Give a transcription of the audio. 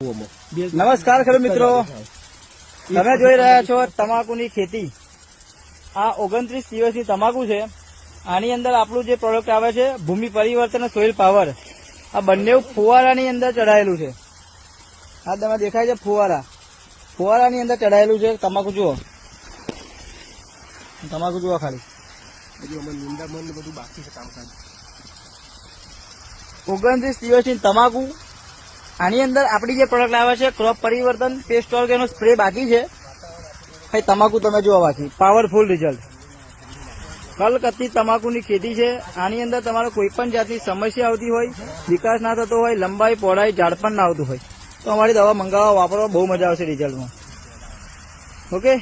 નમસ્કાર ખેડૂત મિત્રો. તમે જોઈ રહ્યા છો તમાકુની ખેતી. આ ઓગણત્રીસ દિવસની તમાકુ છે. આની અંદર આપણું જે પ્રોડક્ટ આવે છે, ભૂમિ પરિવર્તન અને સોઇલ પાવર આ બંને ફુવારાની અંદર ચડાયેલું છે. આ તમે દેખાય છે ફુવારા. ફુવારાની અંદર ચડાયેલું છે તમાકુ, જુઓ. તમાકુ જુઓ ખાલી. ઓગણત્રીસ દિવસની તમાકુ આની અંદર આપણી જે પ્રોડક્ટ આવે છે ક્રોપ પરિવર્તન પેસ્ટ ઓર્ગેનો સ્પ્રે બાકી છે. ભાઈ, તમાકુ તમે જોવા બાકી પાવરફુલ રિઝલ્ટ કલકત્તી તમાકુની ખેતી છે. આની અંદર તમારે કોઈ પણ જાતની સમસ્યા આવતી હોય, વિકાસ ના થતો હોય, લંબાઈ, પહોળાઈ ઝાડપણ ના આવતું હોય, તો અમારી દવા મંગાવવા, વાપરવા બહુ મજા આવશે રિઝલ્ટમાં ઓકે